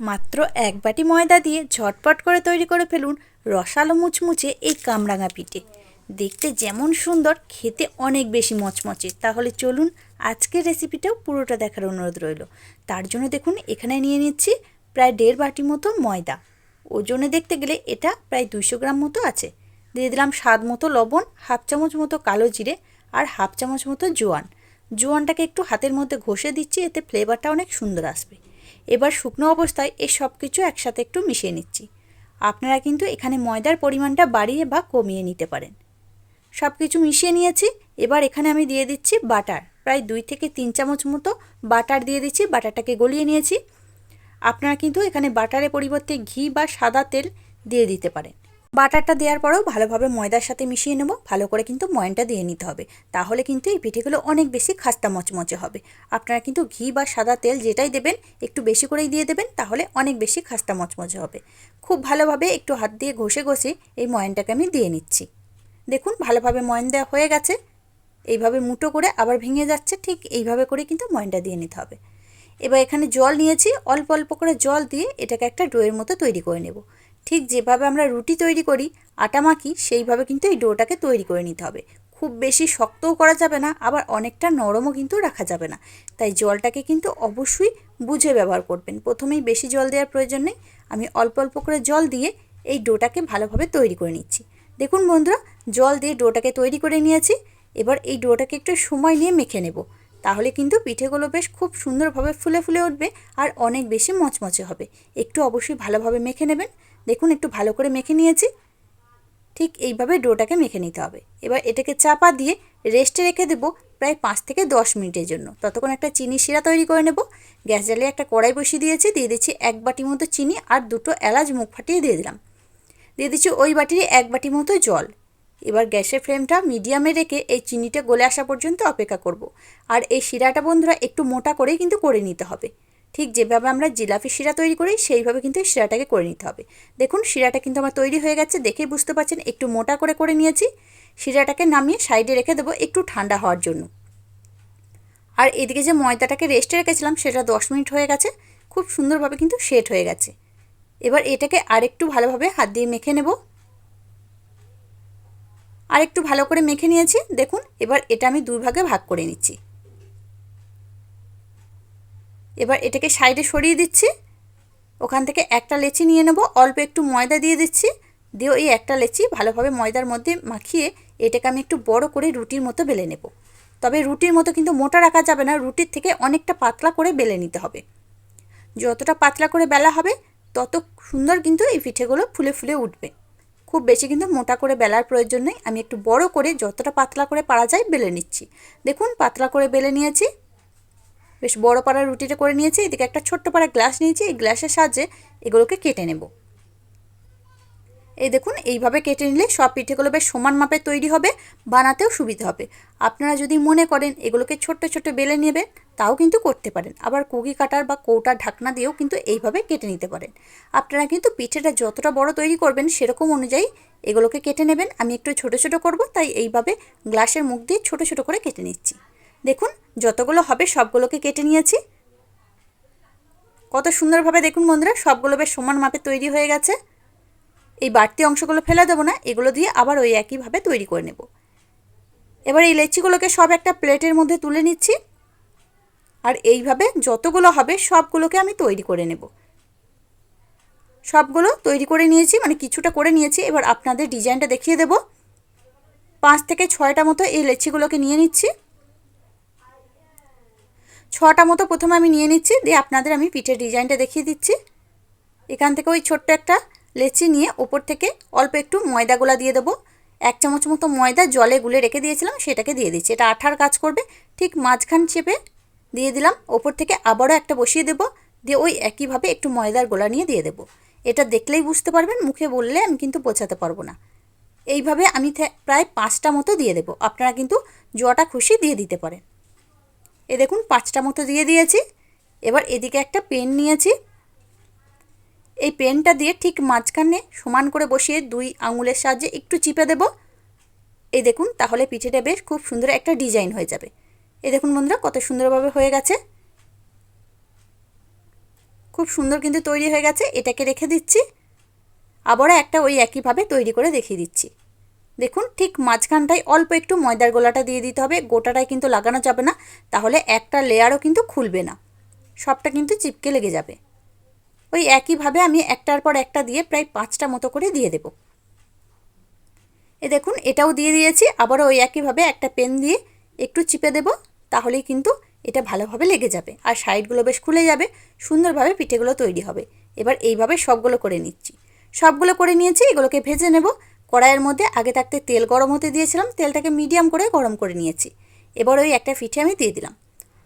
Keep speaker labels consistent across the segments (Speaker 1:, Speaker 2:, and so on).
Speaker 1: মাত্র এক বাটি ময়দা দিয়ে ঝটপট করে তৈরি করে ফেলুন রসালো মুচমুচে এই কামরাঙা পিঠে। দেখতে যেমন সুন্দর, খেতে অনেক বেশি মচমচে। তাহলে চলুন আজকের রেসিপিটাও পুরোটা দেখার অনুরোধ রইল। তার জন্য দেখুন, এখানে নিয়ে নিচ্ছি প্রায় দেড় বাটি মতো ময়দা। ওজনে দেখতে গেলে এটা প্রায় দুইশো গ্রাম মতো আছে। দিয়ে দিলাম স্বাদ মতো লবণ, হাফ চামচ মতো কালো জিরে আর হাফ চামচ মতো জোয়ান। জোয়ানটাকে একটু হাতের মধ্যে ঘষে দিচ্ছি, এতে ফ্লেভারটা অনেক সুন্দর আসবে। এবার শুকনো অবস্থায় এই সব কিছু একসাথে একটু মিশিয়ে নিচ্ছি। আপনারা কিন্তু এখানে ময়দার পরিমাণটা বাড়িয়ে বা কমিয়ে নিতে পারেন। সব কিছু মিশিয়ে নিয়েছি, এবার এখানে আমি দিয়ে দিচ্ছি বাটার। প্রায় দুই থেকে তিন চামচ মতো বাটার দিয়ে দিচ্ছি, বাটারটাকে গলিয়ে নিয়েছি। আপনারা কিন্তু এখানে বাটারের পরিবর্তে ঘি বা সাদা তেল দিয়ে দিতে পারেন। বাটারটা দেওয়ার পরেও ভালোভাবে ময়দার সাথে মিশিয়ে নেব। ভালো করে কিন্তু ময়নটা দিয়ে নিতে হবে। তাহলে কিন্তু এই পিঠেগুলো অনেক বেশি খাস্তা মচমচে হবে। আপনারা কিন্তু ঘি বা সাদা তেল যেটাই দেবেন, একটু বেশি করেই দিয়ে দেবেন, তাহলে অনেক বেশি খাস্তা মচমচে হবে। খুব ভালোভাবে একটু হাত দিয়ে ঘষে ঘষে এই ময়নটাকে আমি দিয়ে নিচ্ছি। দেখুন, ভালোভাবে ময়ন দেওয়া হয়ে গেছে। এইভাবে মুটো করে আবার ভেঙে যাচ্ছে। ঠিক এইভাবে করে কিন্তু ময়নটা দিয়ে নিতে হবে। এবার এখানে জল নিয়েছি। অল্প অল্প করে জল দিয়ে এটাকে একটা ডোয়ের মতো তৈরি করে নেব। ঠিক যেভাবে আমরা রুটি তৈরি করি, আটা মাখি, সেইভাবে কিন্তু এই ডোটাকে তৈরি করে নিতে হবে। খুব বেশি শক্তও করা যাবে না, আবার অনেকটা নরমও কিন্তু রাখা যাবে না। তাই জলটাকে কিন্তু অবশ্যই বুঝে ব্যবহার করবেন। প্রথমেই বেশি জল দেওয়ার প্রয়োজন নেই। আমি অল্প অল্প করে জল দিয়ে এই ডোটাকে ভালোভাবে তৈরি করে নিচ্ছি। দেখুন বন্ধুরা, জল দিয়ে ডোটাকে তৈরি করে নিয়েছি। এবার এই ডোটাকে একটু সময় নিয়ে মেখে নেব। তাহলে কিন্তু পিঠেগুলো বেশ খুব সুন্দরভাবে ফুলে ফুলে উঠবে আর অনেক বেশি মচমচে হবে। একটু অবশ্যই ভালোভাবে মেখে নেবেন। দেখুন, একটু ভালো করে মেখে নিয়েছি। ঠিক এইভাবে ডোটাকে মেখে নিতে হবে। এবার এটাকে চাপা দিয়ে রেস্টে রেখে দেবো প্রায় পাঁচ থেকে দশ মিনিটের জন্য। ততক্ষণ একটা চিনি শিরা তৈরি করে নেব। গ্যাস জ্বালিয়ে একটা কড়াই বসিয়ে দিয়েছি। দিয়ে দিচ্ছি এক বাটি মতো চিনি আর দুটো এলাচ মুখ ফাটিয়ে দিয়ে দিলাম। দিয়ে দিচ্ছি ওই বাটিরই এক বাটি মতো জল। এবার গ্যাসের ফ্লেমটা মিডিয়ামে রেখে এই চিনিটা গলে আসা পর্যন্ত অপেক্ষা করব। আর এই শিরাটা বন্ধুরা একটু মোটা করেই কিন্তু করে নিতে হবে। ঠিক যেভাবে আমরা জিলাপি শিরা তৈরি করি, সেইভাবে কিন্তু এই শিরাটাকে করে নিতে হবে। দেখুন, শিরাটা কিন্তু আমার তৈরি হয়ে গেছে, দেখেই বুঝতে পারছেন, একটু মোটা করে করে নিয়েছি। শিরাটাকে নামিয়ে সাইডে রেখে দেবো একটু ঠান্ডা হওয়ার জন্য। আর এদিকে যে ময়দাটাকে রেস্টে রেখেছিলাম, সেটা দশ মিনিট হয়ে গেছে, খুব সুন্দরভাবে কিন্তু সেট হয়ে গেছে। এবার এটাকে আরেকটু ভালোভাবে হাত দিয়ে মেখে নেব। আর একটু ভালো করে মেখে নিয়েছি, দেখুন, এবার এটা আমি দুই ভাগে ভাগ করে নিচ্ছি। এবার এটাকে সাইডে সরিয়ে দিচ্ছি। ওখান থেকে একটা লেচি নিয়ে নেব। অল্প একটু ময়দা দিয়ে দিচ্ছি। দিয়ে ওই একটা লেচি ভালোভাবে ময়দার মধ্যে মাখিয়ে এটাকে আমি একটু বড় করে রুটির মতো বেলে নেব। তবে রুটির মতো কিন্তু মোটা রাখা যাবে না, রুটির থেকে অনেকটা পাতলা করে বেলে নিতে হবে। যতটা পাতলা করে বেলা হবে, তত সুন্দর কিন্তু এই পিঠেগুলো ফুলে ফুলে উঠবে। খুব বেশি কিন্তু মোটা করে বেলার প্রয়োজন নেই। আমি একটু বড় করে যতটা পাতলা করে পারা যায় বেলে নিচ্ছি। দেখুন, পাতলা করে বেলে নিয়েছি। বেশ বড় পাড়ার রুটিটা করে নিয়েছি, এদিকে একটা ছোট্ট পাড়া গ্লাস নিয়েছি, এই গ্লাসের সাহায্যে এগুলোকে কেটে নেব। এই দেখুন, এইভাবে কেটে নিলে সব পিঠেগুলো বেশ সমান মাপে তৈরি হবে, বানাতেও সুবিধা হবে। আপনারা যদি মনে করেন এগুলোকে ছোট্ট ছোট্ট বেলে নেবেন, তাও কিন্তু করতে পারেন। আবার কুকি কাটার বা কৌটার ঢাকনা দিয়েও কিন্তু এইভাবে কেটে নিতে পারেন। আপনারা কিন্তু পিঠেটা যতটা বড় তৈরি করবেন সেরকম অনুযায়ী এগুলোকে কেটে নেবেন। আমি একটু ছোট ছোট করব, তাই এইভাবে গ্লাসের মুখ দিয়ে ছোট ছোট করে কেটে নিচ্ছি। দেখুন, যতগুলো হবে সবগুলোকে কেটে নিয়েছি। কত সুন্দরভাবে দেখুন বন্ধুরা, সবগুলো বেশ সমান মাপে তৈরি হয়ে গেছে। এই বাড়তি অংশগুলো ফেলে দেবো না, এগুলো দিয়ে আবার ওই একইভাবে তৈরি করে নেব। এবার এই লেচিগুলোকে সব একটা প্লেটের মধ্যে তুলে নিচ্ছি। আর এইভাবে যতগুলো হবে সবগুলোকে আমি তৈরি করে নেব। সবগুলো তৈরি করে নিয়েছি মানে কিছুটা করে নিয়েছি। এবার আপনাদের ডিজাইনটা দেখিয়ে দেব। পাঁচ থেকে ছয়টা মতো এই লেচিগুলোকে নিয়ে নিচ্ছি। ছটা মতো প্রথমে আমি নিয়ে নিচ্ছি, দিয়ে আপনাদের আমি পিঠের ডিজাইনটা দেখিয়ে দিচ্ছি। এখান থেকে ওই ছোট্ট একটা লেচি নিয়ে ওপর থেকে অল্প একটু ময়দা গোলা দিয়ে দেবো। এক চামচ মতো ময়দা জলে গুলে রেখে দিয়েছিলাম, সেটাকে দিয়ে দিচ্ছি। এটা আঠার কাজ করবে, ঠিক মাঝখান চেপে দিয়ে দিলাম। ওপর থেকে আবারও একটা বসিয়ে দেবো, দিয়ে ওই একইভাবে একটু ময়দার গোলা নিয়ে দিয়ে দেবো। এটা দেখলেই বুঝতে পারবেন, মুখে বললে আমি কিন্তু বোঝাতে পারব না। এইভাবে আমি প্রায় পাঁচটা মতো দিয়ে দেবো। আপনারা কিন্তু জটা খুশি দিয়ে দিতে পারেন। এ দেখুন পাঁচটা মতো দিয়ে দিয়েছি। এবার এদিকে একটা পেন নিয়েছি। এই পেনটা দিয়ে ঠিক মাঝখানে সমান করে বসিয়ে দুই আঙুলের সাহায্যে একটু চিপে দেব। এই দেখুন, তাহলে পিঠেটা বেশ খুব সুন্দর একটা ডিজাইন হয়ে যাবে। এই দেখুন বন্ধুরা, কত সুন্দরভাবে হয়ে গেছে। খুব সুন্দর কিন্তু তৈরি হয়ে গেছে। এটাকে রেখে দিচ্ছি। আবারও একটা ওই একইভাবে তৈরি করে দেখিয়ে দিচ্ছি। দেখুন, ঠিক মাঝখানটায় অল্প একটু ময়দার গোলাটা দিয়ে দিতে হবে, গোটাটায় কিন্তু লাগানো যাবে না, তাহলে একটা লেয়ারও কিন্তু খুলবে না, সবটা কিন্তু চিপকে লেগে যাবে। ওই একইভাবে আমি একটার পর একটা দিয়ে প্রায় পাঁচটা মতো করে দিয়ে দেব। এ দেখুন, এটাও দিয়ে দিয়েছি, আবারও ওই একইভাবে একটা পেন দিয়ে একটু চিপে দেব, তাহলেই কিন্তু এটা ভালোভাবে লেগে যাবে, আর সাইডগুলো বেশ খুলে যাবে, সুন্দরভাবে পিঠেগুলো তৈরি হবে। এবার এইভাবে সবগুলো করে নিচ্ছি। সবগুলো করে নিয়েছি, এগুলোকে ভেজে নেব কড়াইয়ের মধ্যে আগে থাকতে তেল গরম হতে দিয়েছিলাম, তেলটাকে মিডিয়াম করে গরম করে নিয়েছি। এবার ওই একটা পিঠে আমি দিয়ে দিলাম।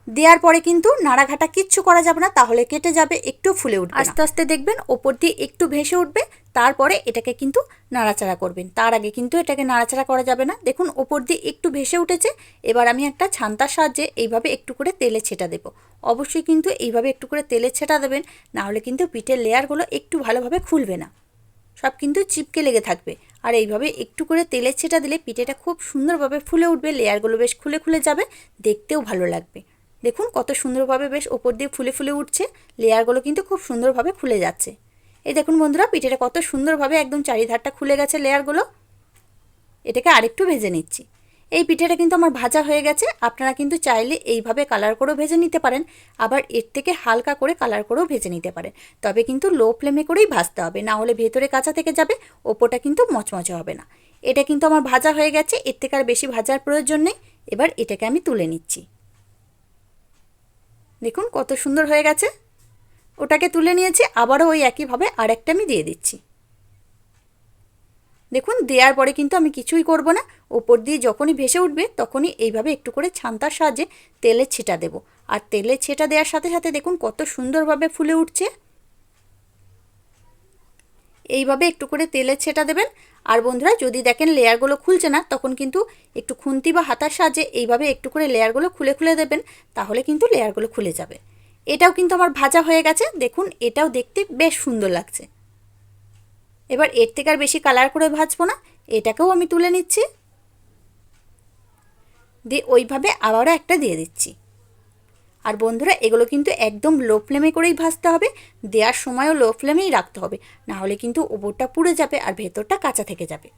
Speaker 1: দেওয়ার পরে কিন্তু নাড়াঘাটা কিচ্ছু করা যাবে না, তাহলে কেটে যাবে, একটু ফুলে উঠবে আস্তে আস্তে দেখবেন ওপর দিয়ে একটু ভেসে উঠবে, তারপরে এটাকে কিন্তু নাড়াচাড়া করবেন। তার আগে কিন্তু এটাকে নাড়াচাড়া করা যাবে না। দেখুন ওপর দিয়ে একটু ভেসে উঠেছে, এবার আমি একটা ছান্তার সাহায্যে এইভাবে একটু করে তেলে ছেটা দেবো। অবশ্যই কিন্তু এইভাবে একটু করে তেলে ছেটা দেবেন, নাহলে কিন্তু পিঠের লেয়ারগুলো একটু ভালোভাবে খুলবে না। সব কিন্তু চিপকে লেগে থাকবে। আর এইভাবে একটু করে তেলের ছেটা দিলে পিঠেটা খুব সুন্দরভাবে ফুলে উঠবে, লেয়ারগুলো বেশ খুলে খুলে যাবে, দেখতেও ভালো লাগবে। দেখুন কত সুন্দরভাবে বেশ ওপর দিয়ে ফুলে ফুলে উঠছে, লেয়ারগুলো কিন্তু খুব সুন্দরভাবে খুলে যাচ্ছে। এই দেখুন বন্ধুরা, পিঠেটা কত সুন্দরভাবে একদম চারিধারটা খুলে গেছে লেয়ারগুলো। এটাকে আরেকটু ভেজে নিচ্ছি। এই পিঠেটা কিন্তু আমার ভাজা হয়ে গেছে। আপনারা কিন্তু চাইলে এইভাবে কালার করেও ভেজে নিতে পারেন। আবার এর থেকে হালকা করে কালার করেও ভেজে নিতে পারেন। তবে কিন্তু লো ফ্লেমে করেই ভাজতে হবে। না হলে ভেতরে কাঁচা থেকে যাবে ওপোটা কিন্তু মচমচে হবে না। এটা কিন্তু আমার ভাজা হয়ে গেছে। এর থেকে আর বেশি ভাজার প্রয়োজন নেই। এবার এটাকে আমি তুলে নিচ্ছি। দেখুন কত সুন্দর হয়ে গেছে। ওটাকে তুলে নিয়েছি। আবারও ওই একইভাবে আরেকটা আমি দিয়ে দিচ্ছি। দেখুন, দেওয়ার পরে কিন্তু আমি কিছুই করব না। ওপর দিয়ে যখনই ভেসে উঠবে, তখনই এইভাবে একটু করে ছান্তার সাহায্যে তেলের ছেটা দেব। আর তেলের ছেটা দেওয়ার সাথে সাথে দেখুন কত সুন্দরভাবে ফুলে উঠছে। এইভাবে একটু করে তেলের ছেটা দেবেন। আর বন্ধুরা, যদি দেখেন লেয়ারগুলো খুলছে না, তখন কিন্তু একটু খুন্তি বা হাতার সাহায্যে এইভাবে একটু করে লেয়ারগুলো খুলে খুলে দেবেন, তাহলে কিন্তু লেয়ারগুলো খুলে যাবে। এটাও কিন্তু আমার ভাজা হয়ে গেছে। দেখুন, এটাও দেখতে বেশ সুন্দর লাগছে। এবার এর থেকে আর বেশি কালার করে ভাজবো না। এটাকেও আমি তুলে নিচ্ছি। দিয়ে ওইভাবে আবারও একটা দিয়ে দিচ্ছি। আর বন্ধুরা, এগুলো কিন্তু একদম লো ফ্লেমে করেই ভাজতে হবে। দেওয়ার সময়ও লো ফ্লেমেই রাখতে হবে। না হলে কিন্তু ওপরটা পুড়ে যাবে আর ভেতরটা কাঁচা থেকে যাবে।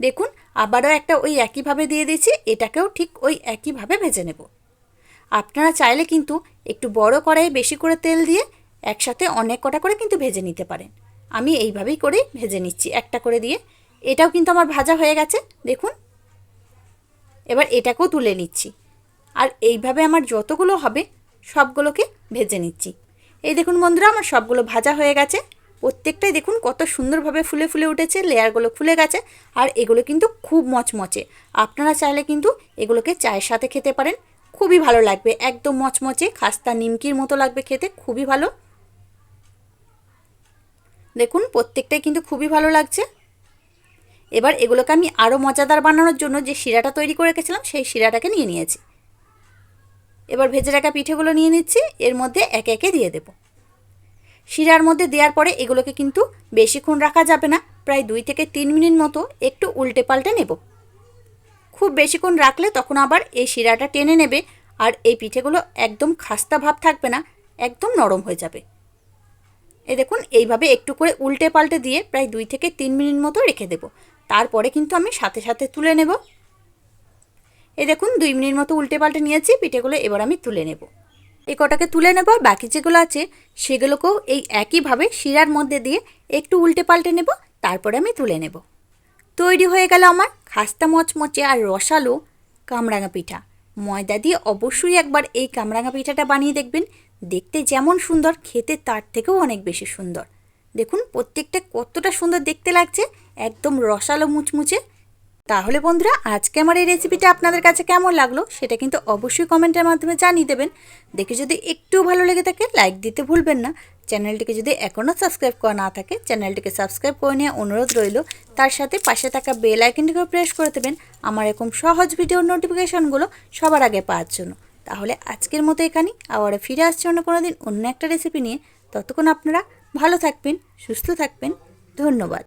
Speaker 1: দেখুন, আবারও একটা ওই একইভাবে দিয়ে দিয়েছি। এটাকেও ঠিক ওই একইভাবে ভেজে নেব। আপনারা চাইলে কিন্তু একটু বড় কড়াইয়ে বেশি করে তেল দিয়ে একসাথে অনেক কটা করে কিন্তু ভেজে নিতে পারেন। আমি এইভাবেই করে ভেজে নিচ্ছি একটা করে দিয়ে। এটাও কিন্তু আমার ভাজা হয়ে গেছে। দেখুন এবার এটাকেও তুলে নিচ্ছি। আর এইভাবে আমার যতগুলো হবে, সবগুলোকে ভেজে নিচ্ছি। এই দেখুন বন্ধুরা, আমার সবগুলো ভাজা হয়ে গেছে। প্রত্যেকটাই দেখুন কত সুন্দরভাবে ফুলে ফুলে উঠেছে, লেয়ারগুলো খুলে গেছে, আর এগুলো কিন্তু খুব মচমচে। আপনারা চাইলে কিন্তু এগুলোকে চায়ের সাথে খেতে পারেন, খুবই ভালো লাগবে, একদম মচমচে, খাস্তা নিমকির মতো লাগবে খেতে, খুবই ভালো। দেখুন, প্রত্যেকটাই কিন্তু খুবই ভালো লাগছে। এবার এগুলোকে আমি আরও মজাদার বানানোর জন্য যে শিরাটা তৈরি করে রেখেছিলাম, সেই শিরাটাকে নিয়ে নিয়েছি। এবার ভেজে রাখা পিঠেগুলো নিয়ে নিচ্ছি, এর মধ্যে একে একে দিয়ে দেব। শিরার মধ্যে দেওয়ার পরে এগুলোকে কিন্তু বেশিক্ষণ রাখা যাবে না, প্রায় দুই থেকে তিন মিনিট মতো একটু উল্টে পাল্টে নেব। খুব বেশিক্ষণ রাখলে তখন আবার এই শিরাটা টেনে নেবে আর এই পিঠেগুলো একদম খাস্তা ভাব থাকবে না, একদম নরম হয়ে যাবে। এ দেখুন, এইভাবে একটু করে উল্টে পাল্টে দিয়ে প্রায় দুই থেকে তিন মিনিট মতো রেখে দেব। তারপরে কিন্তু আমি সাথে সাথে তুলে নেব। এই দেখুন, দুই মিনিট মতো উল্টে পাল্টে নিয়েছি, পিঠেগুলো এবার আমি তুলে নেব। এই কটাকে তুলে নেব, আর বাকি যেগুলো আছে, সেগুলোকেও এই একইভাবে শিরার মধ্যে দিয়ে একটু উল্টে পাল্টে নেব, তারপরে আমি তুলে নেব। তৈরি হয়ে গেল আমার খাস্তা মচমচে আর রসালো কামরাঙা পিঠা। ময়দা দিয়ে অবশ্যই একবার এই কামরাঙা পিঠাটা বানিয়ে দেখবেন। দেখতে যেমন সুন্দর, খেতে তার থেকেও অনেক বেশি সুন্দর। দেখুন, প্রত্যেকটা কতটা সুন্দর দেখতে লাগছে। একদম রসালো মুচমুচে। তাহলে বন্ধুরা, আজকে আমার এই রেসিপিটা আপনাদের কাছে কেমন লাগল সেটা কিন্তু অবশ্যই কমেন্টের মাধ্যমে জানিয়ে দেবেন। দেখে যদি একটু ভালো লেগে থাকে লাইক দিতে ভুলবেন না। চ্যানেলটিকে যদি এখনও সাবস্ক্রাইব করা না থাকে, চ্যানেলটিকে সাবস্ক্রাইব করে নিয়ে অনুরোধ রইল। তার সাথে পাশে থাকা বেল আইকনটিকেও প্রেস করে দেবেন। আমার এরকম সহজ ভিডিওর নোটিফিকেশানগুলো সবার আগে পাওয়ার জন্য। তাহলে আজকের মতো এখানেই। আবার ফিরে আসছে অন্য কোনো দিন অন্য একটা রেসিপি নিয়ে। ততক্ষণ আপনারা ভালো থাকবেন, সুস্থ থাকবেন। ধন্যবাদ।